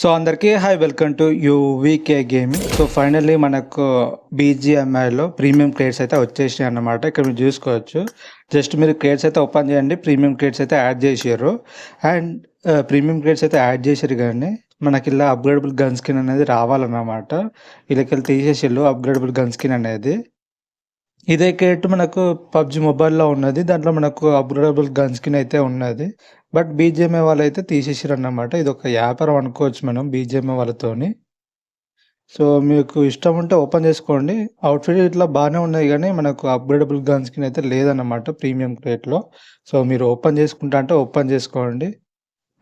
So అందరికీ hi welcome to UVK gaming. So finally మనకు బీజిఎంఐలో ప్రీమియం క్రేట్స్ అయితే వచ్చేసినాయి అన్నమాట. ఇక్కడ మీరు చూసుకోవచ్చు. జస్ట్ మీరు క్రేట్స్ అయితే ఓపెన్ చేయండి. ప్రీమియం క్రేట్స్ అయితే యాడ్ చేసారు అండ్ ప్రీమియం క్రేట్స్ అయితే యాడ్ చేసారు కానీ మనకి ఇలా అప్గ్రేడబుల్ గన్ స్కిన్ అనేది రావాలన్నమాట. వీళ్ళకి తీసేసిళ్ళు అప్గ్రేడబుల్ గన్ స్కిన్ అనేది. ఇదే కేట్ మనకు పబ్జి మొబైల్లో ఉన్నది. దాంట్లో మనకు అప్గ్రేడబుల్ గన్ స్కిన్ అయితే ఉన్నది. బట్ బీజేఎంఏ వాళ్ళు అయితే తీసేసారు అన్నమాట ఇది ఒక వ్యాపారం అనుకోవచ్చు మనం బీజేఎంఏ వాళ్ళతోని. సో మీకు ఇష్టం ఉంటే ఓపెన్ చేసుకోండి. అవుట్ఫిట్ ఇట్లా బాగానే ఉన్నాయి కానీ మనకు అప్గ్రేడబుల్ గన్ స్కిన్ అయితే లేదన్నమాట ప్రీమియం క్రేట్లో సో మీరు ఓపెన్ చేసుకుంటా అంటే ఓపెన్ చేసుకోండి.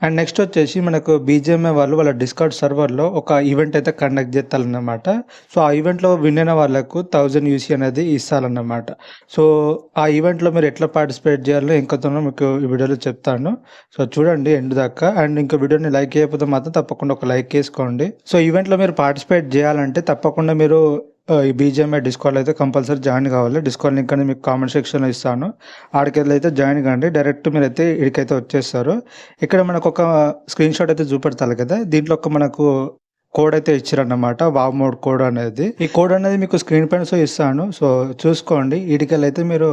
అండ్ నెక్స్ట్ వచ్చేసి మనకు బీజేఎంఏ వాళ్ళు వాళ్ళ డిస్కౌంట్ సర్వర్లో ఒక ఈవెంట్ అయితే కండక్ట్ చేస్తారన్నమాట. సో ఆ ఈవెంట్లో విన్ అయిన వాళ్ళకు థౌజండ్ యూసీ అనేది ఇస్తారన్నమాట. సో ఆ ఈవెంట్లో మీరు ఎట్లా పార్టిసిపేట్ చేయాలో ఇంకొతనో మీకు ఈ వీడియోలో చెప్తాను. సో చూడండి ఎండ్ దాకా. అండ్ ఇంకో వీడియోని లైక్ చేయకపోతే మాత్రం తప్పకుండా ఒక లైక్ వేసుకోండి సో ఈవెంట్లో మీరు పార్టిసిపేట్ చేయాలంటే తప్పకుండా మీరు ఈ బీజేఎంఐ డిస్కౌంట్ అయితే కంపల్సరీ జాయిన్ కావాలి. డిస్కౌంట్ లింక్ అనేది మీకు కామెంట్ సెక్షన్లో ఇస్తాను. ఆడికెళ్ళి అయితే జాయిన్ కండి. డైరెక్ట్ మీరు అయితే ఇక్కడికైతే వచ్చేస్తారు. ఇక్కడ మనకు ఒక స్క్రీన్ షాట్ అయితే చూపెడతారు కదా. దీంట్లో ఒక మనకు కోడ్ అయితే ఇచ్చారన్నమాట వావ్ మోడ్ కోడ్ అనేది. ఈ కోడ్ అనేది మీకు స్క్రీన్ పైన సో ఇస్తాను. సో చూసుకోండి. వీటికెళ్ళి అయితే మీరు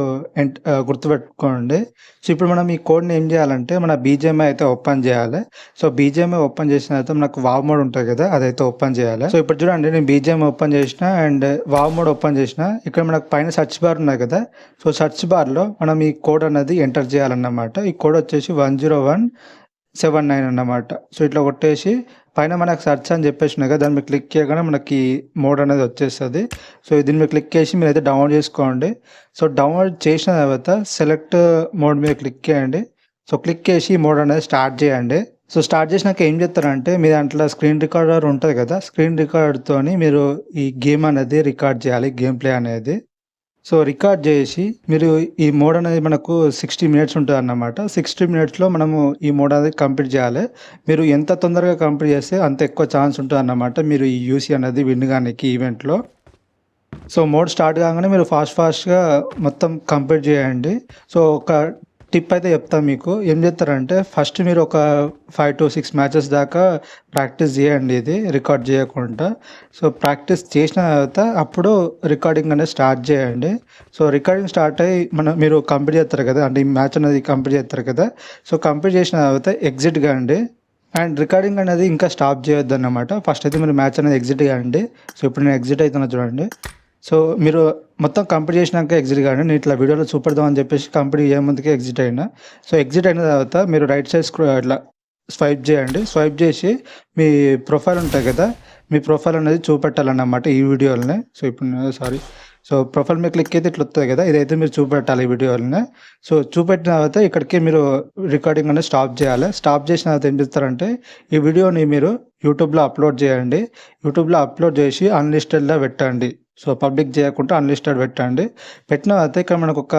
గుర్తుపెట్టుకోండి. సో ఇప్పుడు మనం ఈ కోడ్ని ఏం చేయాలంటే మన బీజేఎంఐ అయితే ఓపెన్ చేయాలి. సో బీజేఎంఐ ఓపెన్ చేసిన తర్వాత మనకు వావ్ మోడ్ ఉంటుంది కదా అదైతే ఓపెన్ చేయాలి. సో ఇప్పుడు చూడండి నేను బీజేఎం ఓపెన్ చేసిన అండ్ వావ్ మోడ్ ఓపెన్ చేసిన. ఇక్కడ మనకు పైన సర్చ్ బార్ ఉన్నాయి కదా సో సర్చ్ బార్లో మనం ఈ కోడ్ అనేది ఎంటర్ చేయాలన్నమాట. ఈ కోడ్ వచ్చేసి one zero one seven nine అన్నమాట. సో ఇట్లా కొట్టేసి పైన మనకు సర్చ్ అని చెప్పేసి ఉన్నాయి కదా దాన్ని మీరు క్లిక్ చేయగానే మనకి మోడ్ అనేది వచ్చేస్తుంది. సో దీన్ని మీరు క్లిక్ చేసి మీరు అయితే డౌన్లోడ్ చేసుకోండి. సో డౌన్లోడ్ చేసిన తర్వాత సెలెక్ట్ మోడ్ మీద క్లిక్ చేయండి. సో క్లిక్ చేసి మోడ్ అనేది స్టార్ట్ చేయండి. సో స్టార్ట్ చేసినాక ఏం చేస్తారంటే మీ దాంట్లో స్క్రీన్ రికార్డర్ ఉంటుంది కదా స్క్రీన్ రికార్డ్తోని మీరు ఈ గేమ్ అనేది రికార్డ్ చేయాలి గేమ్ ప్లే అనేది. సో రికార్డ్ చేసి మీరు ఈ మోడ్ అనేది మనకు సిక్స్టీ మినిట్స్ ఉంటుంది అన్నమాట సిక్స్టీ మినిట్స్లో మనము ఈ మోడ్ అనేది కంప్లీట్ చేయాలి. మీరు ఎంత తొందరగా కంప్లీట్ చేస్తే అంత ఎక్కువ ఛాన్స్ ఉంటుంది అన్నమాట మీరు ఈ యూసీ అనేది విన్ కానీ ఈవెంట్లో. సో మోడ్ స్టార్ట్ కాగానే మీరు ఫాస్ట్ ఫాస్ట్గా మొత్తం కంప్లీట్ చేయండి. సో ఒక టిప్ అయితే చెప్తాను మీకు. ఏం చేస్తారంటే ఫస్ట్ మీరు ఒక ఫైవ్ టు సిక్స్ మ్యాచెస్ దాకా ప్రాక్టీస్ చేయండి ఇది రికార్డ్ చేయకుండా. సో ప్రాక్టీస్ చేసిన తర్వాత అప్పుడు రికార్డింగ్ అనేది స్టార్ట్ చేయండి. సో రికార్డింగ్ స్టార్ట్ అయ్యి మన మీరు కంప్లీట్ చేస్తారు కదా అంటే ఈ మ్యాచ్ అనేది కంప్లీట్ చేస్తారు కదా. సో కంప్లీట్ చేసిన తర్వాత ఎగ్జిట్ కాండి. అండ్ రికార్డింగ్ అనేది ఇంకా స్టాప్ చేయొద్దు అన్నమాట ఫస్ట్ అయితే మీరు మ్యాచ్ అనేది ఎగ్జిట్ కాండి. సో ఇప్పుడు నేను ఎగ్జిట్ అవుతున్నా చూడండి. సో మీరు మొత్తం కంప్లీట్ చేసినాక ఎగ్జిట్ కానీ నేను ఇట్లా వీడియోలో చూపెడదాం అని చెప్పేసి కంప్లీట్ చేయే ముందుకే ఎగ్జిట్ అయినా. సో ఎగ్జిట్ అయిన తర్వాత మీరు రైట్ సైడ్ స్క్రో ఇట్లా స్వైప్ చేయండి. స్వైప్ చేసి మీ ప్రొఫైల్ ఉంటుంది కదా మీ ప్రొఫైల్ అనేది చూపెట్టాలన్నమాట ఈ వీడియోలోనే. సో ఇప్పుడు సారీ సో ప్రొఫైల్ మీద క్లిక్ అయితే ఇట్లా వస్తుంది కదా ఇదైతే మీరు చూపెట్టాలి ఈ వీడియోలోనే. సో చూపెట్టిన తర్వాత ఇక్కడికి మీరు రికార్డింగ్ అనేది స్టాప్ చేయాలి. స్టాప్ చేసిన తర్వాత ఏం చేస్తారంటే ఈ వీడియోని మీరు యూట్యూబ్లో అప్లోడ్ చేయండి. యూట్యూబ్లో అప్లోడ్ చేసి అన్లిస్టెడ్లో పెట్టండి. సో పబ్లిక్ చేయకుండా అన్లిస్టెడ్ పెట్టండి. పెట్టిన తర్వాత ఇక్కడ మనకు ఒక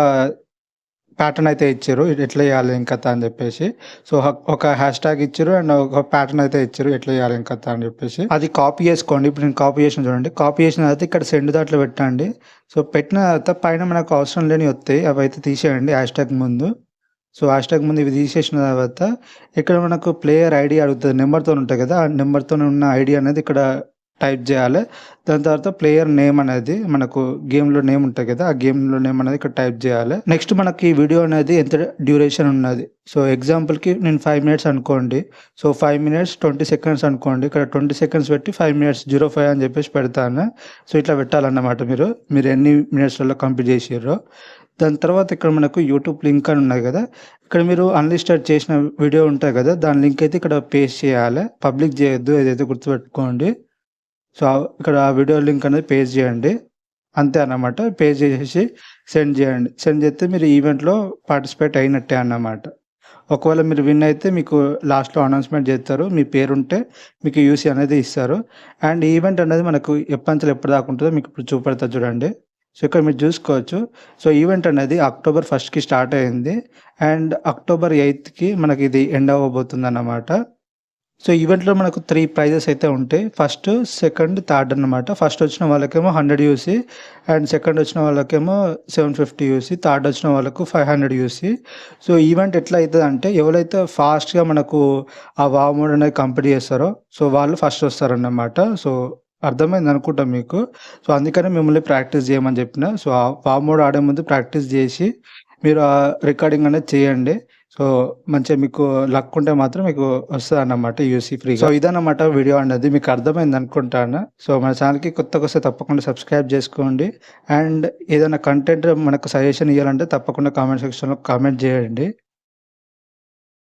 ప్యాటర్న్ అయితే ఇచ్చారు. ఎట్లా చేయాలి ఇంకా అని చెప్పేసి. సో ఒక హ్యాష్ ట్యాగ్ ఇచ్చారు అండ్ ఒక ప్యాటర్న్ అయితే ఇచ్చారు ఎట్లా చేయాలి ఇంకా అని చెప్పేసి. అది కాపీ చేసుకోండి. ఇప్పుడు నేను కాపీ చేసిన చూడండి. కాపీ చేసిన తర్వాత ఇక్కడ సెండ్ దాంట్లో పెట్టండి. సో పెట్టిన తర్వాత పైన మనకు అవసరం లేని వస్తాయి. అవి అయితే తీసేయండి హ్యాష్ ట్యాగ్ ముందు. సో హ్యాష్ ట్యాగ్ ముందు ఇవి తీసేసిన తర్వాత ఇక్కడ మనకు ప్లేయర్ ఐడి అడుగుతుంది. నెంబర్తో ఉంటాయి కదా. ఆ నెంబర్తో ఉన్న ఐడి అనేది ఇక్కడ టైప్ చేయాలి. దాని తర్వాత ప్లేయర్ నేమ్ అనేది మనకు గేమ్లో నేమ్ ఉంటుంది కదా ఆ గేమ్లో నేమ్ అనేది ఇక్కడ టైప్ చేయాలి. నెక్స్ట్ మనకి ఈ వీడియో అనేది ఎంత డ్యూరేషన్ ఉన్నది. సో ఎగ్జాంపుల్కి నేను ఫైవ్ మినిట్స్ అనుకోండి. So five minutes twenty seconds అనుకోండి. ఇక్కడ ట్వంటీ సెకండ్స్ పెట్టి ఫైవ్ మినిట్స్ జీరో ఫైవ్ అని చెప్పేసి పెడతాను. సో ఇట్లా పెట్టాలన్నమాట మీరు. మీరు ఎన్ని మినిట్స్లలో కంప్లీట్ చేసారో దాని తర్వాత ఇక్కడ మనకు యూట్యూబ్ లింక్ అని ఉన్నాయి కదా. ఇక్కడ మీరు అన్లిస్టెడ్ చేసిన వీడియో ఉంటుంది కదా దాని లింక్ అయితే ఇక్కడ పేస్ట్ చేయాలి. పబ్లిక్ చేయొద్దు ఏదైతే గుర్తుపెట్టుకోండి. సో ఇక్కడ ఆ వీడియో లింక్ అనేది పేజ్ చేయండి. అంతే అన్నమాట. పేజ్ చేసేసి సెండ్ చేయండి. సెండ్ చేస్తే మీరు ఈవెంట్లో పార్టిసిపేట్ అయినట్టే అన్నమాట. ఒకవేళ మీరు విన్ అయితే మీకు లాస్ట్లో అనౌన్స్మెంట్ చేస్తారు. మీ పేరు ఉంటే మీకు యూసీ అనేది ఇస్తారు. అండ్ ఈవెంట్ అనేది మనకు ఎప్పటి ఎప్పుడు దాకా ఉంటుందో మీకు ఇప్పుడు చూపెడతా చూడండి. సో ఇక్కడ మీరు చూసుకోవచ్చు. సో ఈవెంట్ అనేది అక్టోబర్ ఫస్ట్కి స్టార్ట్ అయింది. అండ్ అక్టోబర్ ఎయిత్కి మనకి ఇది ఎండ్ అవ్వబోతుంది అన్నమాట. సో ఈవెంట్‌లో మనకు త్రీ ప్రైజెస్ అయితే ఉంటాయి. ఫస్ట్, సెకండ్, థర్డ్ అన్నమాట. ఫస్ట్ వచ్చిన వాళ్ళకేమో 100 యూసీ అండ్ సెకండ్ వచ్చిన వాళ్ళకేమో 750 యూసీ, థర్డ్ వచ్చిన వాళ్ళకు 500 యూసీ. సో ఈవెంట్ ఎట్లా అంటే ఎవరైతే ఫాస్ట్‌గా మనకు ఆ వామోడ్ మోడ్ అనేది కంప్లీట్ చేస్తారో సో వాళ్ళు ఫస్ట్ వస్తారన్నమాట. సో అర్థమైంది అనుకుంటా మీకు. సో అందుకనే మిమ్మల్ని ప్రాక్టీస్ చేయమని చెప్పిన. సో ఆ వామోడ్ మోడ్ ఆడే ముందు ప్రాక్టీస్ చేసి మీరు ఆ రికార్డింగ్ అనేది చేయండి. సో మంచిగా మీకు లక్ ఉంటే మాత్రం మీకు వస్తుంది అన్నమాట యూసీ ఫ్రీ సో ఇదన్నమాట వీడియో అనేది మీకు అర్థమైంది అనుకుంటాను. సో మన ఛానల్కి కొత్త వస్తే తప్పకుండా సబ్స్క్రైబ్ చేసుకోండి. అండ్ ఏదైనా కంటెంట్ మనకు సజెషన్ ఇవ్వాలంటే తప్పకుండా కామెంట్ సెక్షన్‌లో కామెంట్ చేయండి.